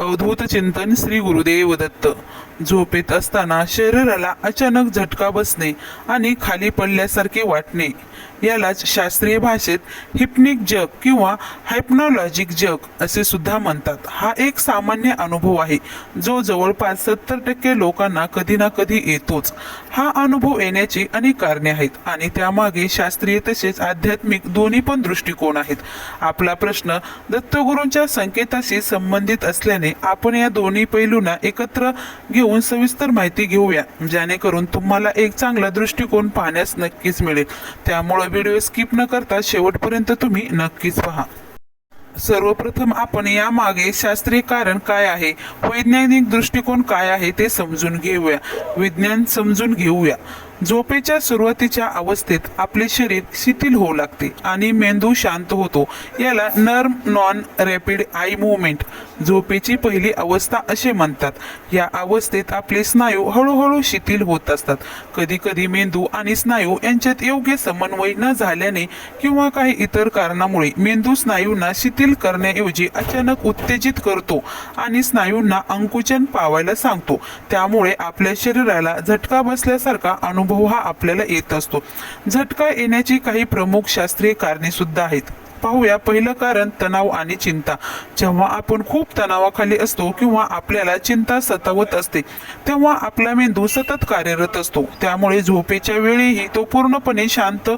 अवधूत चिंतन श्री गुरुदेव दत्त. झोपेत असताना शरीराला अचानक झटका बसणे आणि खाली पडल्यासारखे वाटणे. यालाच शास्त्रीय भाषेत हिप्निक जग किंवा हायप्नॉलॉजिक जग असे सुद्धा म्हणतात. हा एक सामान्य अनुभव आहे जो जवळपास सत्तर टक्के लोकांना कधी ना कधी येतोच. हा अनुभव येण्याची अनेक कारणे आहेत आणि त्यामागे शास्त्रीय तसेच आध्यात्मिक दोन्ही पण दृष्टिकोन आहेत. आपला प्रश्न दत्तगुरूंच्या संकेताशी संबंधित असल्याने आपण या दोन्ही पैलूंना एकत्र घेऊन सविस्तर माहिती घेऊया जेणेकरून तुम्हाला एक चांगला दृष्टिकोन पाहण्यास नक्कीच मिळेल. त्यामुळे व्हिडिओ स्किप न करता शेवटपर्यंत तुम्ही नक्कीच पहा. सर्वप्रथम आपण यामागे शास्त्रीय कारण काय आहे? वैज्ञानिक दृष्टिकोन काय आहे ते समजून घेऊया. विज्ञान समजून घेऊया. झोपेच्या सुरुवातीच्या अवस्थेत आपले शरीर शिथिल होऊ लागते आणि मेंदू शांत होतो. याला नर्म नॉन रॅपिड आय मुवमेंट झोपेची पहिली अवस्था असे म्हणतात. या अवस्थेत आपले स्नायू हळूहळू शिथिल होत असतात. कधी कधी मेंदू आणि स्नायू यांच्यात योग्य समन्वय न झाल्याने किंवा काही इतर कारणामुळे मेंदू स्नायूंना शिथिल करण्याऐवजी अचानक उत्तेजित करतो आणि स्नायूंना अंकुचन पावायला सांगतो. त्यामुळे आपल्या शरीराला झटका बसल्यासारखा अनुभव हा आपल्याला येत असतो. झटका येण्याची काही प्रमुख शास्त्रीय कारणे सुद्धा आहेत. पाहूया पहिलं कारण तणाव आणि चिंता. जेव्हा आपण खूप तणावाखाली असतो किंवा आपल्याला चिंता सतावत असते तेव्हा आपला मेंदू सतत कार्यरत असतो. त्यामुळे झोपेच्या वेळीही तो पूर्णपणे शांत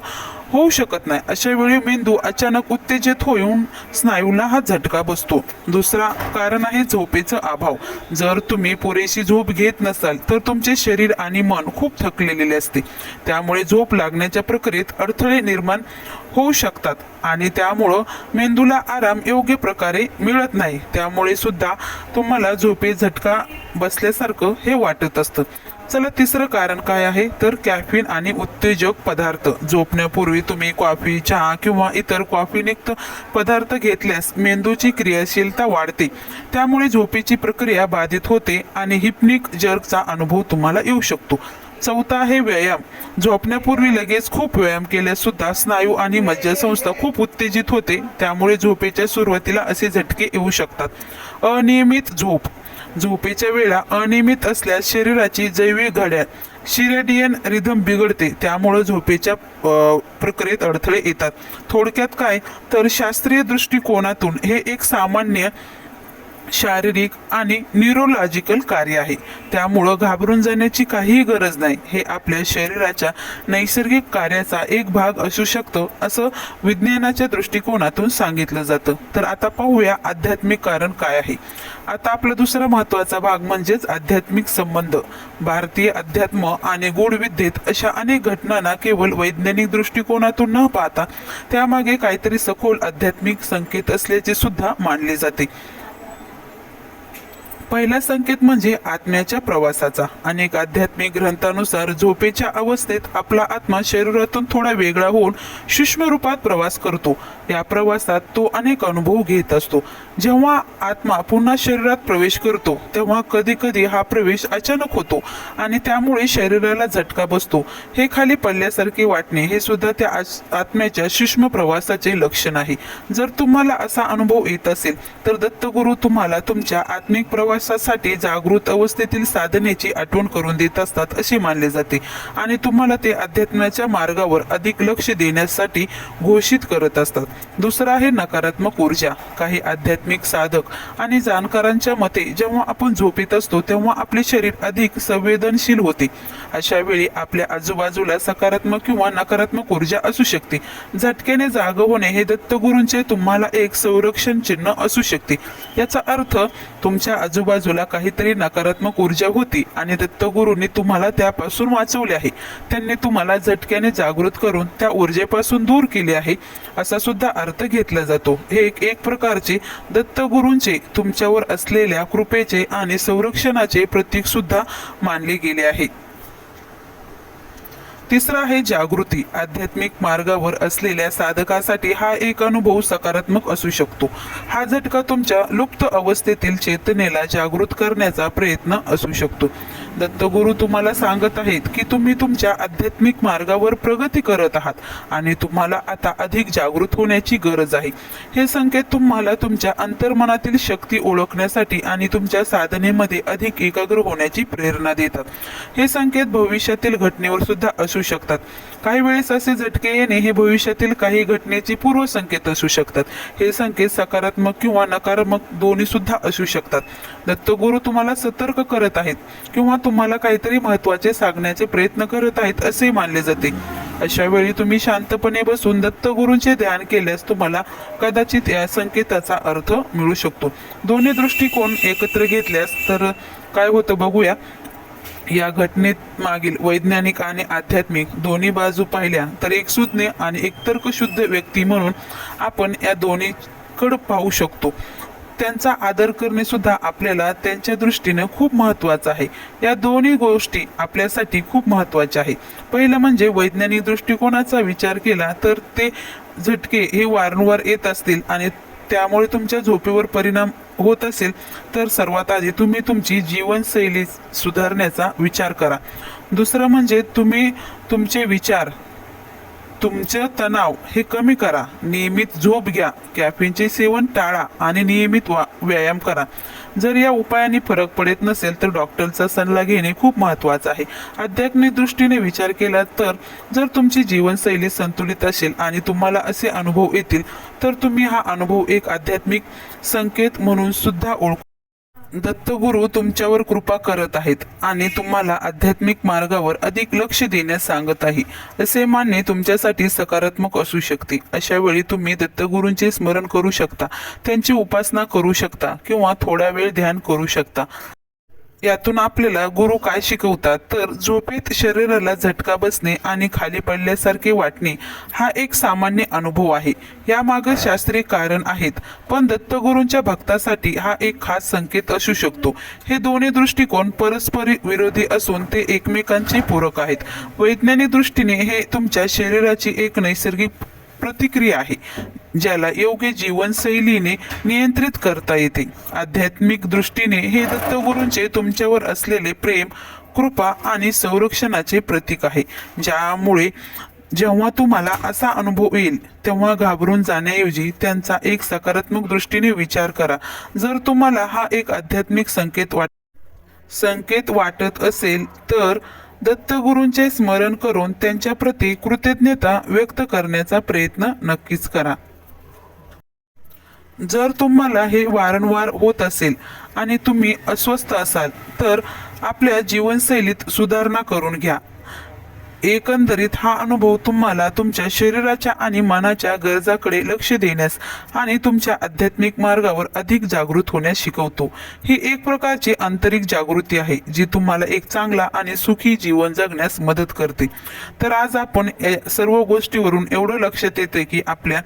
होऊ शकत नाही. अशा वेळी मेंदू अचानक उत्तेजित होऊन स्नायूला हा झटका बसतो. दुसरा कारण आहे झोपेचा अभाव. जर तुम्ही पुरेशी झोप घेत नसाल तर तुमचे शरीर आणि मन खूप थकलेले असते. त्यामुळे झोप लागण्याच्या प्रक्रियेत अडथळे निर्माण होऊ शकतात आणि त्यामुळं मेंदूला आराम योग्य प्रकारे मिळत नाही. त्यामुळे सुद्धा तुम्हाला झोपे झटका बसल्यासारखं हे वाटत असतं. चला तिसरं कारण काय आहे? तर कॅफिन आणि उत्तेजक पदार्थ. झोपण्यापूर्वी तुम्ही कॉफी चहा किंवा इतर कॉफीयुक्त पदार्थ घेतल्यास मेंदूची क्रियाशीलता वाढते. त्यामुळे झोपेची प्रक्रिया बाधित होते आणि हिप्निक जर्कचा अनुभव तुम्हाला येऊ शकतो. चौथा आहे व्यायाम. झोपण्यापूर्वी लगेच खूप व्यायाम केल्यास सुद्धा स्नायू आणि मज्जासंस्था खूप उत्तेजित होते. त्यामुळे झोपेच्या सुरुवातीला असे झटके येऊ शकतात. अनियमित झोप. झोपेच्या वेळा अनियमित असल्यास शरीराची जैविक घड्याळ शिरेडियन रिदम बिघडते. त्यामुळे झोपेच्या प्रक्रियेत अडथळे येतात. थोडक्यात काय? तर शास्त्रीय दृष्टिकोनातून हे एक सामान्य शारीरिक आणि न्यूरोलॉजिकल कार्य आहे. त्यामुळं घाबरून जाण्याची काहीही गरज नाही. हे आपल्या शरीराच्या नैसर्गिक कार्याचा एक भाग असू शकतो असं विज्ञानाच्या दृष्टिकोनातून सांगितलं जातं. तर आता पाहूया आध्यात्मिक कारण काय आहे. आता आपला दुसरा महत्त्वाचा भाग म्हणजेच आध्यात्मिक संबंध. भारतीय अध्यात्म आणि गूढविद्येत अशा अनेक घटनांना केवळ वैज्ञानिक दृष्टिकोनातून न पाहता त्यामागे काहीतरी सखोल आध्यात्मिक संकेत असल्याचे सुद्धा मानले जाते. पहिला संकेत म्हणजे आत्म्याच्या प्रवासाचा. अनेक आध्यात्मिक ग्रंथानुसार झोपेच्या अवस्थेत आपला आत्मा शरीरातून थोडा वेगळा होऊन सूक्ष्म रूपात प्रवास करतो. या प्रवासात तो अनेक अनुभव घेत असतो. जेव्हा आत्मा पुन्हा शरीरात प्रवेश करतो तेव्हा कधी कधी हा प्रवेश अचानक होतो आणि त्यामुळे शरीराला झटका बसतो. हे खाली पडल्यासारखे वाटणे हे सुद्धा त्या आत्म्याच्या सूक्ष्म प्रवासाचे लक्षण आहे. जर तुम्हाला असा अनुभव येत असेल तर दत्तगुरू तुम्हाला तुमच्या आत्मिक प्रवास विकासासाठी जागृत अवस्थेतील साधनेची आठवण करून देत असतात असे मानले जाते. आणि तुम्हाला ते अध्यात्माच्या मार्गावर अधिक लक्ष देण्यासाठी घोषित करत असतात. दुसरा आहे नकारात्मक ऊर्जा. काही आध्यात्मिक साधक आणि जाणकारांच्या मते जेव्हा आपण झोपेत असतो तेव्हा आपले शरीर अधिक संवेदनशील होते. अशा वेळी आपल्या आजूबाजूला सकारात्मक किंवा नकारात्मक ऊर्जा असू शकते. झटक्याने जाग होणे हे दत्तगुरूंचे तुम्हाला एक संरक्षण चिन्ह असू शकते. याचा अर्थ तुमच्या आजूबाजू आजूबाजूला काहीतरी नकारात्मक ऊर्जा होती आणि दत्तगुरूंनी तुम्हाला त्यापासून वाचवले आहे. त्यांनी तुम्हाला झटक्याने जागृत करून त्या ऊर्जेपासून दूर केले आहे असा सुद्धा अर्थ घेतला जातो. हे एक एक प्रकारचे दत्तगुरूंचे तुमच्यावर असलेल्या कृपेचे आणि संरक्षणाचे प्रतीक सुद्धा मानले गेले आहे. तिसरा आहे जागृती. आध्यात्मिक मार्गावर असलेल्या साधकासाठी हा एक अनुभव सकारात्मक असू शकतो. हा झटका तुमच्या लुप्त अवस्थेतील चेतनेला जागृत करण्याचा प्रयत्न असू शकतो. दत्तगुरू तुम्हाला सांगत आहेत की तुम्ही तुमच्या आध्यात्मिक मार्गावर प्रगती करत आहात आणि तुम्हाला आता अधिक जागृत होण्याची गरज आहे. हे संकेत तुम्हाला तुमच्या अंतर्मनातील शक्ती ओळखण्यासाठी आणि तुमच्या साधनेमध्ये अधिक एकाग्र होण्याची प्रेरणा देतात. हे संकेत भविष्यातील घटनेवर सुद्धा असू शकतात. काही वेळेस असे झटके येणे हे भविष्यातील काही घटनेचे पूर्व संकेत असू शकतात. हे संकेत सकारात्मक किंवा नकारात्मक दोन्ही सुद्धा असू शकतात. दत्तगुरू तुम्हाला सतर्क करत आहेत किंवा तुम्हाला काहीतरी महत्त्वाचे सांगण्याचे प्रयत्न करत आहेत असे मानले जाते. अशा वेळी तुम्ही शांतपणे बसून दत्तगुरूंचे ध्यान केल्यास तुम्हाला कदाचित या संकेताचा अर्थ मिळू शकतो. दोन्ही दृष्टिकोन एकत्र घेतल्यास तर काय होतं बघूया. या घटनेत मागील वैज्ञानिक आणि आध्यात्मिक दोन्ही बाजू पाहिल्या तर एक सुज्ञ आणि एक तर्कशुद्ध व्यक्ती म्हणून आपण या दोन्हीकडे पाहू शकतो. त्यांचा आदर करणे सुद्धा आपल्याला त्यांच्या दृष्टीनं खूप महत्वाचं आहे. या दोन्ही गोष्टी आपल्यासाठी खूप महत्त्वाच्या आहे पहिलं म्हणजे वैज्ञानिक दृष्टिकोनाचा विचार केला तर ते झटके हे वारंवार येत असतील आणि त्यामुळे तुमच्या झोपेवर परिणाम होत असेल तर सर्वात आधी तुम्ही तुमची जीवनशैली सुधारण्याचा विचार करा. दुसरं म्हणजे तुम्ही तुमचे विचार तुमचं तणाव हे कमी करा. नियमित झोप घ्या. कॅफेनचे सेवन टाळा आणि नियमित वा व्यायाम करा. जर या उपायाने फरक पडत नसेल तर डॉक्टरचा सल्ला घेणे खूप महत्त्वाचं आहे. आध्यात्मिक दृष्टीने विचार केला तर जर तुमची जीवनशैली संतुलित असेल आणि तुम्हाला असे अनुभव येतील तर तुम्ही हा अनुभव एक आध्यात्मिक संकेत म्हणून सुद्धा ओळखू दत्तगुरू तुमच्यावर कृपा करत आहेत आणि तुम्हाला आध्यात्मिक मार्गावर अधिक लक्ष देण्यास सांगत आहे. असे मानणे तुमच्यासाठी सकारात्मक असू शकते. अशा वेळी तुम्ही दत्तगुरूंचे स्मरण करू शकता. त्यांची उपासना करू शकता किंवा थोडा वेळ ध्यान करू शकता. यातून आपल्याला गुरु काय शिकवतात? तर झोपेत शरीराला झटका बसणे आणि खाली पडल्यासारखे वाटणे हा एक सामान्य अनुभव आहे. यामागे शास्त्रीय कारण आहेत. पण दत्तगुरूंच्या भक्तासाठी हा एक खास संकेत असू शकतो. हे दोन्ही दृष्टिकोन परस्पर विरोधी असून ते एकमेकांचे पूरक आहेत. वैज्ञानिक दृष्टीने हे तुमच्या शरीराची एक नैसर्गिक प्रतिक्रिया आहे ज्याला योग्य जीवनशैलीने नियंत्रित करता येते. आध्यात्मिक दृष्टीने हे दत्तगुरूंचे तुमच्यावर असलेले प्रेम कृपा आणि संरक्षणाचे प्रतीक आहे. ज्यामुळे जेव्हा तुम्हाला असा अनुभव येईल तेव्हा घाबरून जाण्याऐवजी त्यांचा एक सकारात्मक दृष्टीने विचार करा. जर तुम्हाला हा एक आध्यात्मिक संकेत वाट संकेत वाटत असेल तर दत्तगुरूंचे स्मरण करून त्यांच्या प्रती कृतज्ञता व्यक्त करण्याचा प्रयत्न नक्कीच करा. जर तुम्हाला हे वारंवार होत असेल आणि तुम्ही अस्वस्थ असाल तर आपल्या जीवनशैलीत सुधारणा करून घ्या. एकंदरीत हा अनुभव तुम्हाला तुमच्या शरीराच्या आणि मनाच्या गरजाकडे लक्ष देण्यास आणि तुमच्या आध्यात्मिक मार्गावर अधिक जागृत होण्यास शिकवतो. ही एक प्रकारची आंतरिक जागृती आहे जी तुम्हाला एक चांगला आणि सुखी जीवन जगण्यास मदत करते. तर आज आपण सर्व गोष्टीवरून एवढं लक्षात येते की आपल्या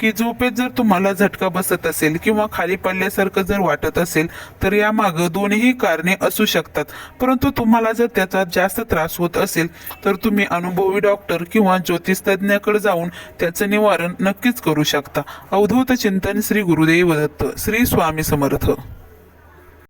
की झोपेत जर तुम्हाला झटका बसत असेल किंवा खाली पडल्यासारखं जर वाटत असेल तर यामागं दोन्ही कारणे असू शकतात. परंतु तुम्हाला जर त्याचा जास्त त्रास होत असेल तर तुम्ही तुम्ही अनुभवी डॉक्टर किंवा ज्योतिष तज्ज्ञाकडे जाऊन त्याचं निवारण नक्कीच करू शकता. अवधूत चिंतन श्री गुरुदेव दत्त श्री स्वामी समर्थ.